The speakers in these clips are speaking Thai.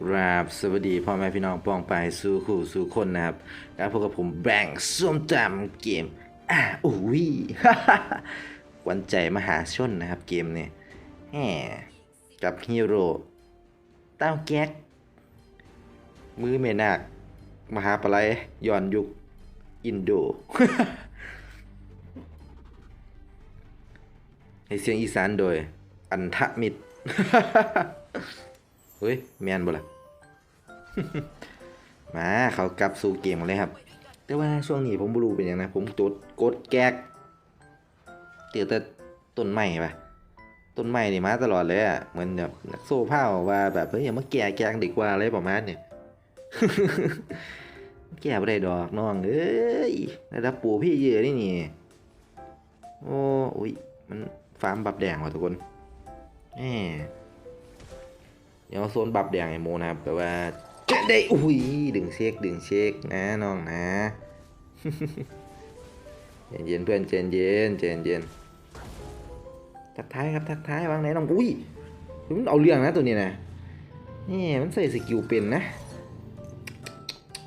กราบสวัสดีพ่อแม่พี่น้องป้องไปสู่คู่สู่คนนะครับแล้วพบกับผมแบงค์ส้มจำเกมอะอุ้ยวันใจมหาชนนะครับเกมเนี่ยแหมกับฮีโร่เต้าแก๊ก มือเมนาคมหาปลัยย้อนยุคอินโดให้เสียงอีสานโดย อันทมิตร เฮ้ยแมนบ่ล่ะ มาเขากลับสู่เกมกันเลยครับ แต่ว่าช่วงนี้ผมบ่รู้เป็นหยังนะ ผมกดกดแก๊กเจอแต่ต้นไม้ปะต้นไม้นี่มาตลอดเลยอะเหมือนแบบนักโซ่ผ้าว่าแบบเฮ้ยอย่ามาแก่แกงดีกว่าอะไรประมาณเนี่ยแก่บ่ได้ดอกน้องเอ้ยระดับปู่พี่เยอะนี่นี่โอ้อุ้ยมันฟาร์มบับแดงว่ะทุกคนแหม เดี๋ยวโซนบับแดงไอโมนะครับแต่ว่าจะได้อุ้ยดึงเช็คดึงเช็คนะน้องนะเย็นเย็นๆเพื่อนเจนเย็นเจนเย็นทักทายครับทักทายวางไหนน้องอุ้ยมันเอาเรื่องนะตัวนี้นะนี่มันใส่สกิลเป็นนะ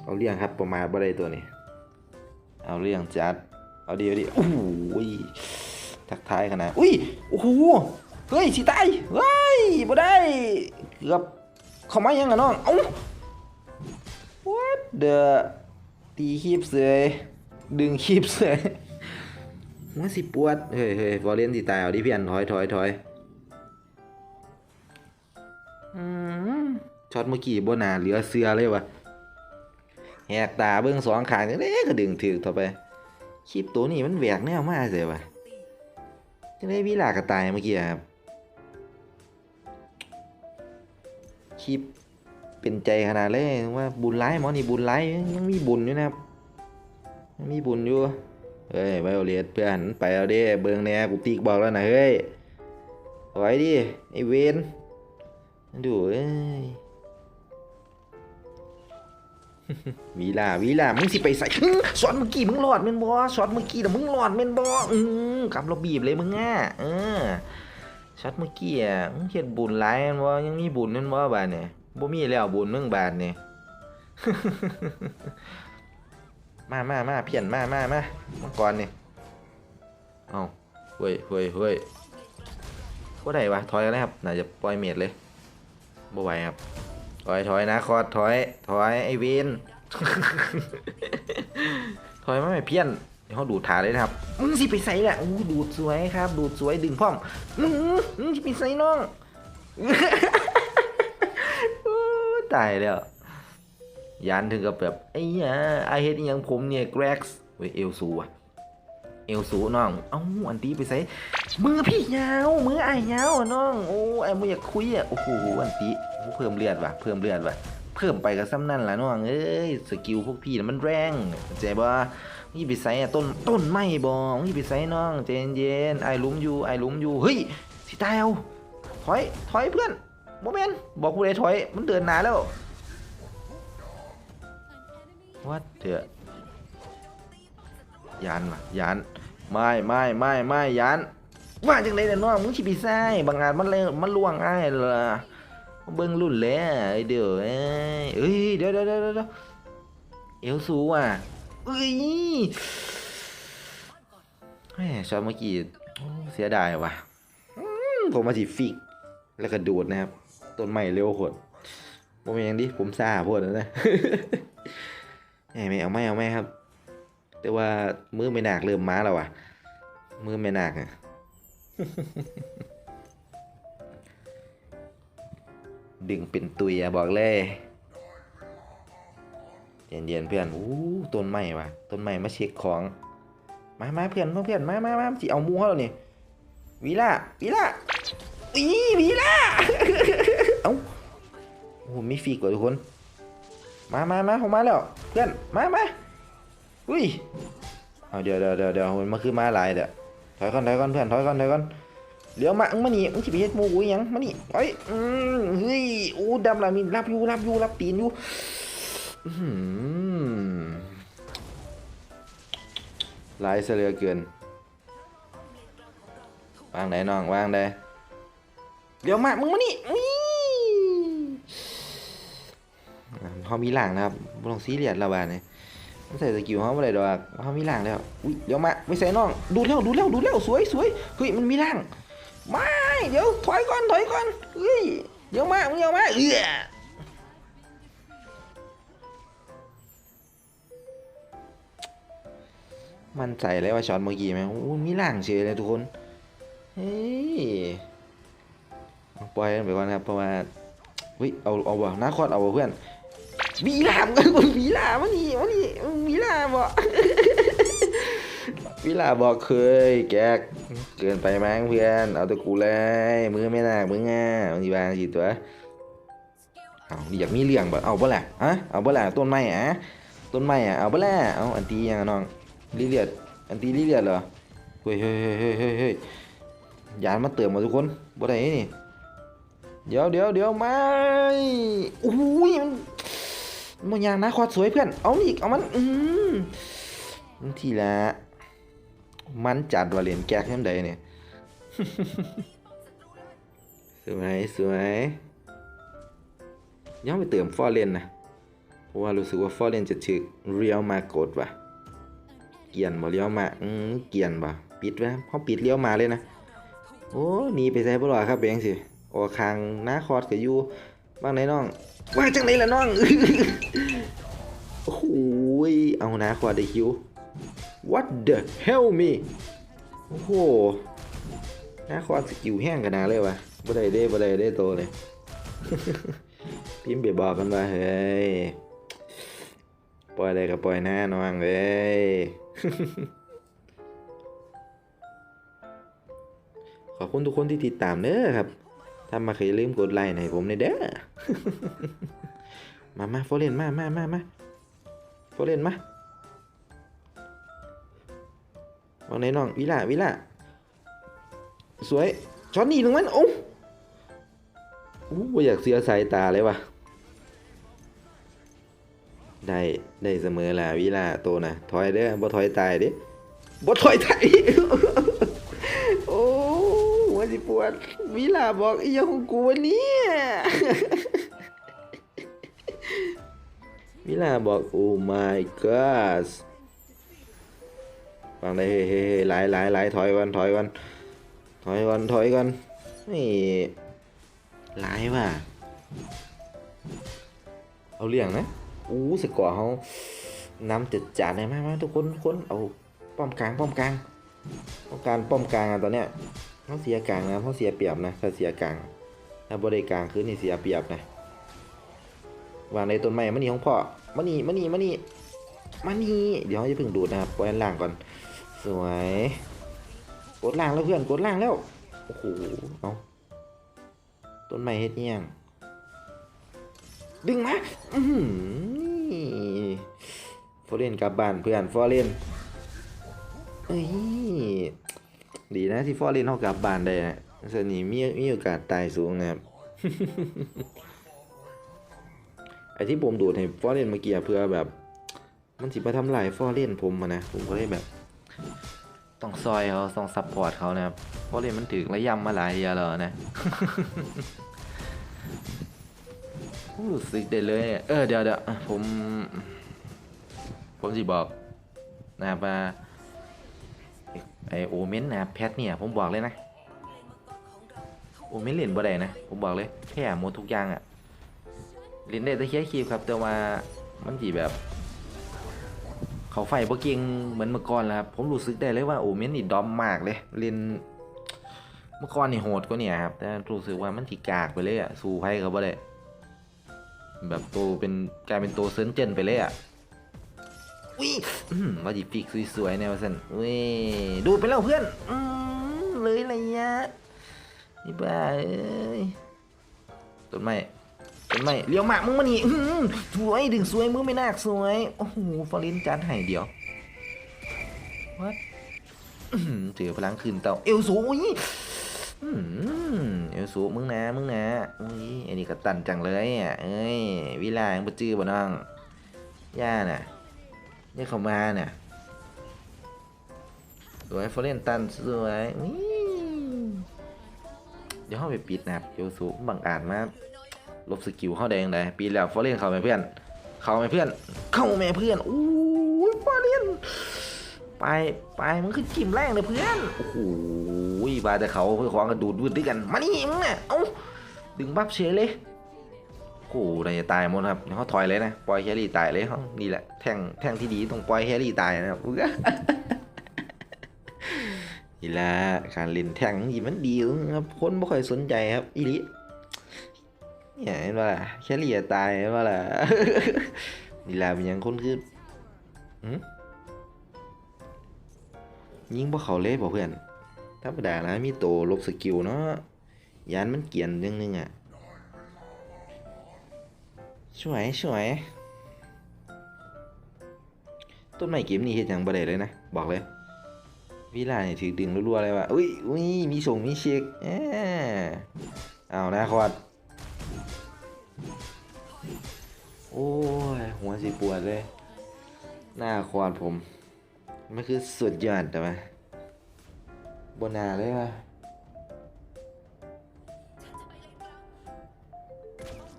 เอาเรื่องครับประมาณบ่ได้ตัวนี้ เอาเรื่องจัดเอาดีเอาดีโอ้โหทักทายขนาดอุ้ยโอ้โหเฮ้ยสิตายเฮ้ยบ่ได้ เกือบเข้ามายังอะน้องเอ้า what the ตีคีบเสยดึงคีบเสยมันสิปวด เฮ้ยเฮ้ยวอลเลนสิตายเอาดิเพี่อันถอยถอยถอยอืมช็อตเมื่อกี้บ่น่าเหลือเสือเลยวะแหกตาเบิ่งสองขางจังไดก็ดึงถึกต่อไปคลิปตัวนี้มันแหวกแนวมาเสียวะจังได้วิลากระตายเมื่อกี้อะครับ คลิปเป็นใจขนาดเลยว่าบุญร้ายหมอนี่บุญร้ายยังมีบุญอยู่นะครับยังมีบุญอยู่เฮ้ยไวโอเลตเพื่อนไปเอาเด้เบิงแหน่กูตีกบอกแล้วนะเฮ้ยถอยดิไอเวนดูเอ้ยวีลาวีลามึงสิไปใส่สอนเมื่อกี้มึงรอดเมนบ่สอนเมื่อกี้แต่มึงรอดเมนบ่อืมกำเราบีบเลยมึงอะเออ ช็อตเมื่อกี้อะมึงเฮ็ดบุญหลายแม่นบ่ยังมีบุญนั่นบ่บาดเนี่ยบ่มีแล้วบุญมึงบาดเนี่ยมามามาเพี้ยนมามามามาก่อนนี่เอาเฮ้ยเฮ้ยเฮ้ยบ่ได้วะถอยกันะครับน่าจะปล่อยเมดเลยบ่ไหวครับถอยถอยนะคอดถอย ถอยไอ้เวนถอยมาไม่เพี้ยน ดี๋ยวเขาดูดขาเลยนะครับมึงสิไปใส่แหละอู้ดูดสวยครับ ดูดสวยดึงพร้อมมึงมึงสิไปใส่น้องตายแล้วยันถึงกับแบบไอ้ยาไอเฮ็ดอหยังผมเนี่ยแกร็กซ์เว้ยเอลซูอะเอลซูน้องเอ้าอันตีไปใส่มือพี่ยาวมือไอ้ยาวน้องโอ้ไอ้มืออยากคุยอะโอ้โหอันตี้เพิ่มเลือดว่ะเพิ่มเลือดว่ะเพิ่มไปกับซ้ำนั่นละน้องเอ้ยสกิลพวกพี่มันแรงเข้าใจบ่ ไปใส่อะต้นต้นไม้บ่นี่ไปใส่น้องใจเย็นไอ้ลุมอยู่ไอ้ลุมอยู่เฮ้ยสิตายเอาถอยถอยเพื่อนโมเมนบอกกูเลยถอยมันเดินหนาแล้ววัดเถอะยานว่ะยานไม่ไม่ไม่ไม่ยานว่าจังเลยเนี่ยน้องมึงสิไปใส่บางงานมันเลยมันล่วงไอ้ายเบิ้งรุ่นแล้วไอเดี๋ยวเอ้ยเอ้ยเดี๋ยวเดี๋ยวเดี๋ยวเดี๋ยวเอลสูอะ เอ้ยแหมชอบเมื่อกี้เสียดายว่ะผมมาสิฟิก แล้วก็ดูดนะครับ ต้นไม้เร็วโหดผมยังดิผมซาโพดนะนะแหมไม่เอาไม่เอาไม่ครับ แต่ว่ามือไม่หนักเริ่มม้าแล้วว่ะ มือไม่หนักอะดึงเป็นตุยอะบอกเลย เย็นๆเพื่อนอู้ต้นไม้ว่ะต้นไม้มาเช็คของมามาเพื่อนเพื่อนมามามาสิเอามูเขาแล้วนี่วีล่าวีล่าอีวีล่าเอ้าโอ้โหมีฟีกว่าทุกคน มามามาผมมาแล้วเพื่อนมามาอุ้ยเอาเดี๋ยวเดี๋ยวเดี๋ยวเดี๋ยวมันมาคือมาลายเดี๋ยวถอยก่อนถอยก่อนเพื่อนถอยก่อนถอยก่อนเดี๋ยวมามึงมานี่มึงสิไปเฮ็ดมูกูยังมานี่ไอ้ยอืมเฮ้ยโอ้ดำลามินรับอยู่รับอยู่รับตีนอยู่ หลายเสือเกินวางไหนน้องวางได้เดี๋ยวมามึงมานี่อุ้ยเขามีหลังนะครับบ่ต้องซีเรียสและบาดนี่มันใส่สกิลเขาบ่ได้ดอกเขามีหลังแล้วอุ้ยเดี๋ยวมาไม่ใส่น้อง ดูแล้วดูแล้วดูแล้วสวยสวยเฮ้ยมันมีหลังไม่เดี๋ยวถอยก่อนถอยก่อนเฮ้ยเดี๋ยวมามึงเดี๋ยวมาเออ มันใจเลยว่าช็อตเมื่อกี้ไหมโอ้มีหลังเฉยเลยทุกคน เฮ้ยปล่อยกันไปก่อนครับเพราะว่าเฮ้ยเอาเอาวะนาคอดเอาวะเพื่อนมีลามกันคนมีลามมันนี่มันนี่มีลาบ่มีลาบอกเคยแกกเกินไปมั้งเพื่อนเอาตัวกูเลยมือไม่หนักมึงอะมันสิบางสิตัวเอาอยากมีเรื่องบ่เอาบ่ล่ะฮะเอาบ่ล่ะต้นไม้อะต้นไม้อะเอาบ่ล่ะเอาอันตียังน้อง ลิเลียดอันตีลิเลียดเหรอเฮ้ยเฮ้ยเฮ้ยเฮ้ยเฮ้ยยานมาเติมมาทุกคนบ่ได้นี่เดี๋ยวเดี๋ยวเดี๋ยวไม่โอ้ยมันมันยางนะคอดสวยเพื่อน เอาอีก เอามัน อืมทีละ มันจัดว่าเหรียญแก๊กยังไดเนี่ย สวยสวยยังไปเติมฟอร์เรนนะ เพราะว่ารู้สึกว่าฟอร์เรนจะถึกเรียวมากดว่ะ เกียนบ่เลี้ยวมาอืมเกียนบ่ปิดไว้เขาปิดเลี้ยวมาเลยนะโอ้หนีไปใส่บ่หรอครับเบงสิออคางหน้าคอร์ดกับยูบ้างไหนน้องว่าจังไหนล่ะน้องโอ้โหยเอาหน้าคอร์ดได้คิว what the hell me โอ้โหหน้าคอร์ดสกิลแห้งกันนาเลยวะบ่ได้เด้บ่ได้เด้โตเลยพิมพ์เบียบอกกันว่าเฮ้ยปล่อยอะไรก็ปล่อยหน้าน้องเว้ย ขอบคุณทุกคนที่ติดตามเด้อครับ ถ้ามาเคยลืมกดไลค์ให้ผมในเด้อ มามาโฟเรนมามามามาโฟเรนมาว่าไหนน้องวิล่าวิล่าสวยช็อตนี้หนึ่งมันโอ้โอ้บ่อยากเสียสายตาเลยว่ะ ได้ได้เสมอละวิลาโตนะถอยเด้อบ่ถอยตายเด้บ่ถอยตายโอ้หัวสิปวดวิลาบอกอีหยังของกูวันนี้วิลาบอกโอ้ my god ฟังได้เฮ้เฮ้เฮ้หลายหลายหลายถอยก่อนถอยก่อนถอยก่อนถอยก่อนนี่หลายว่ะเอาเรื่องนะ อู้สกอร์เขานำจัดจ่านเลยมากมาทุกคนทุกคนเอาป้อมกลางป้อมกลางต้องการป้อมกลางอะตอนเนี้ยเขาเสียกลางนะเขาเสียเปรียบนะถ้าเสียกลางถ้าบริกลางคือนี่เสียเปรียบนะวางในต้นไม้มันนี่ของพ่อมันนี่มันนี่มันนี่มันนี่เดี๋ยวจะเพิ่งดูดนะครับปล่อยล่างก่อน สวยกดล่างแล้วเพื่อนกดล่างแล้วโอ้โหเอาต้นไม้เฮ็ดเนียงดึงมาอือ หือฟอเรนกลับบ้านเพื่อนฟอเรนเอ้ยดีนะที่ฟอร์เรนเขากลับบ้านได้นะส่วนนี้มีมีโอกาสตายสูงนะครับไอที่ผมดูดให้ฟอร์เรนเมื่อกี้เพื่อแบบ มันสิมาทำลายฟอร์เรนผมอะนะผมก็เลยแบบ ต้องซอยเขาต้องซัพพอร์ตเขานะครับฟอร์เรนมันถึงระยำมาหลายเดียวแล้วนะ รู้สึกได้เลย เออเดี๋ยวเดี๋ยวอะผม ผมสิบอกนะครับว่าไอโอเมนนะครับแพทเนี่ยผมบอกเลยนะโอเมนเล่นบ่ได้นะ ผมบอกเลยแค่หมดทุกอย่างอะเล่นได้แต่แค่คีบครับแต่ว่ามันจีแบบ เขาไฟบ่เก่งเหมือนเมื่อก่อนแล้วครับผมรู้สึกได้เลยว่าโอเมนนี่ดอมมากเลยเล่นเมื่อก่อนนี่โหดกว่าเนี่ยครับแต่รู้สึกว่ามันจีกากไปเลยอะสู้ไพ่เขาบ่ได้ แบบโตเป็นกลายเป็นโตเซินเจนไปเลยอะอุ้ยอืมว่าจีฟิกสวยๆแนวสันอุ้ยดูดไปแล้วเพื่อนอืมเลยอะไรเงี้ยนี่บ้าเอ้ยต้นไม้ต้นไม้เลี้ยวหมากมึงมานี่อื้อหือสวยดึงสวยมึงไม่น่าสวยโอ้โหฟอรินจานให้เดียววัดเจอพลังคืนเต่าเอลสูอุ้ยอืม เอลสูมึงนะมึงนะอุ้ยอันนี้ก็ตันจังเลยอะเอ้ยวิลายังบ่จื้อบ่น้องย่าน่ะนี่เขามาเนี่ยสวยฟอเรนตันสวยนี่เดี๋ยวเข้าไปปิดนะครับโยสุบังอาจมาลบสกิลเข้าแดงเลยปีแล้วฟอเรนเข้าไปเพื่อน เข้าไหมเพื่อน เข้าไหมเพื่อนอู้ยฟอเลียน ไปไปมึงขึ้นจิมแรงเลยเพื่อนโอ้โหบาแต่เขาเพื่อควางกระดูดวืดด้วยกันมานี่มึงเนี่ยเอ้าดึงบัฟเชยเลยโอ้โหนายจะตายหมดครับเขาถอยเลยนะปล่อยแฮร์รี่ตายเลยเขานี่แหละแท่งแท่งที่ดีต้องปล่อยแฮร์รี่ตายนะครับอีละการเล่นแท่งนี่มันดีครับคนไม่ค่อยสนใจครับอีลิเนี่ยเห็นว่าแค่เลีตายเห็นว่าล่ะนี่ละเป็นยังคนคือหึ ยิงบ่เขาเล่บ่เพื่อนธรรมดานะมีโตลบสกิลเนาะยานมันเกียนเรื่องนึงอะสวยสวยต้นไม้เกมนี้เฮ็ดหยังบ่ได้เลยนะ บอกเลยวิลาเนี่ยถือดึงรัวๆเลยว่ะอุ้ยอุ้ยมีส่งมีเช็คเอ้เอานะคอดโอ้ยหัวสิปวดเลย หน้าคอดผม มันคือสุดยอดแต่ว่าบนหนาเลยว่ะ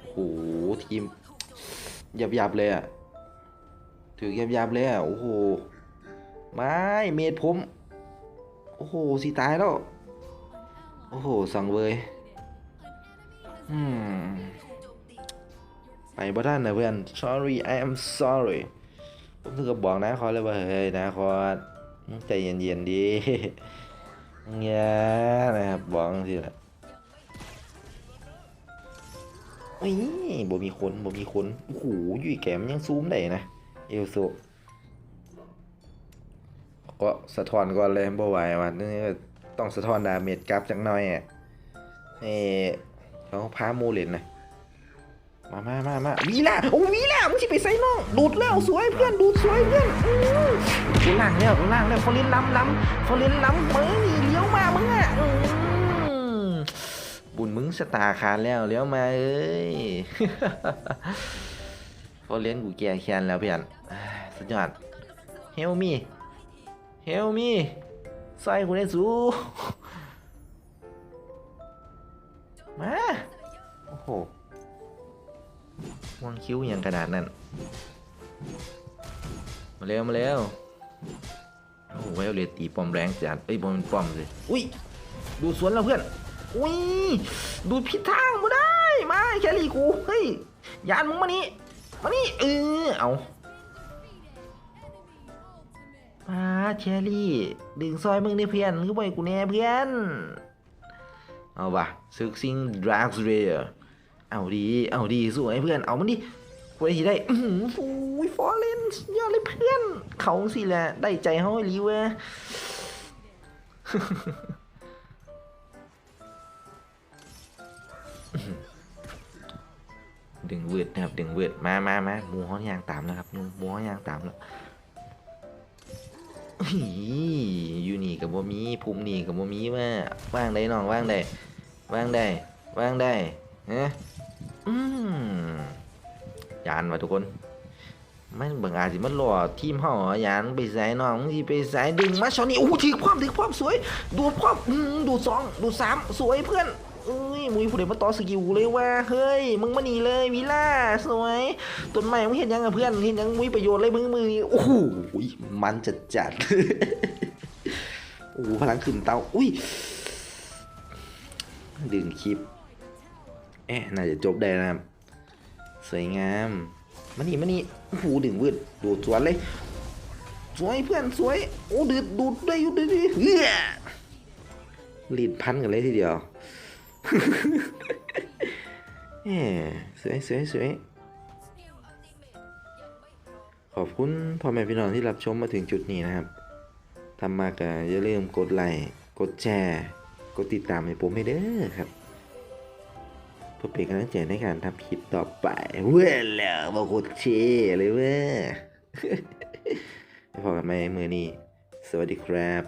โอ้โหทีมยับๆเลยอะถือยับๆเลยอะโอ้โหไม่เมดผม โอ้โหสิตายแล้ว โอ้โหสังเวยอืมไปบ่ท่านนะเพื่อน sorry I am sorry ผมถึงกับบอกนะคอเลยว่าเฮ้ยนะคอใจเย็นๆดีเงี้ยนะครับบอกสิละอุ้ยบ่มีคนบ่มีคนโอ้โหอยุ่ยแกมยังซูมได้นะ เอลโซก็สะท้อนก่อนเลยบ่ไหวว่ะนี่ต้องสะท้อนดาเมจกราฟจักหน่อยอะเอ้เขาพาโมเลนนะ มามามามาวีล่ะโอ้วีล่ะมึงสิไปใส่น้องดูดแล้วสวยเพื่อนดูดสวยเพื่อนอือกูล่างแล้วกูล่างแล้วเขาเล่นล้ำล้ำเขาเล่นล้ำมึงนี่เลี้ยวมามึงอะอื้อบุญมึงสตาร์คานแล้วเลี้ยวมาเอ้ยเขาเล่นกูแก่แค้นแล้วเพื่อนอ่าสุดยอดเฮลมี่เฮลมีใส่คุณได้สูมาโอ้โห วางคิ้วอย่างขนาดนั้นมาเร็วมาเร็วโอ้โหไวโอเลตตีปอมแรงจัดเอ้ยบอมเป็นปอมเลยอุ้ยดูสวนแล้วเพื่อน อุ้ยดูผิดทางมาได้มาแครี่กูเฮ้ยยานมึงมานี่มานี่เออเอามาเชอรี่ ดึงซอยมึงนี่เพื่อนคือบ่อยกูแน่เพื่อน เอาวะซึกซิงดราร์กเรีย เอาดี เอาดีสวยเพื่อน เอามันดิกูได้ทีได้อื้อหือฟูยฟอร์เรนยอดเลยเพื่อน เขาสิแหละ ได้ใจเขาไอ้ลีเว้ยดึงเวืดนะครับ ดึงเวืดมามามาหมูเขายางตามแล้วครับหมูเขายางตามแล้วอีอยู่นี่กับบ่มีภูมินี่กับบ่มีว่าว่างได้น้องว่างได้ว่างได้ว่างได้ ฮะอืมยานว่ะทุกคนมันเบิ่งอาจสิมันรอทีมเฮาอยานไปใส่น้องสิไปใส่ดึงมาชอนี้โอ้โหถึกความถึกความสวย ดูดความอืมดูดสองดูดสามสวยเพื่อนอุ้ยมุยผู้ใดมาต่อสกิลเลยว่าเฮ้ยมึงมานีเลยวิล่าสวยต้นไม้มึงเห็นยังอะเพื่อนเห็นยังมีประโยชน์เลยมึงมือโอ้โหมันจัดจัดโอ้โหพลังขึ้นเตาอุ้ยดึงคลิป เอ๊ะน่าจะจบได้นะครับ สวยงามมานี่มานี่โอ้โหดึงวืดดูดสวนเลย สวยเพื่อนสวย โอ้ดูดดูดได้อยู่ดีดีเฮ้ยลีดพันกันเลยทีเดียวแหมสวยสวยสวยขอบคุณพ่อแม่พี่น้องที่รับชมมาถึงจุดนี้นะครับทำมากก็อย่าลืมกดไลค์ กดแชร์ กดติดตามให้ผมให้เด้อครับ เพื่อเป็นกำลังใจในการทำคลิปต่อไปเว้ยแล้วมากดเชร์เลยเว้ยพอกันไหมมือนี้ สวัสดีครับ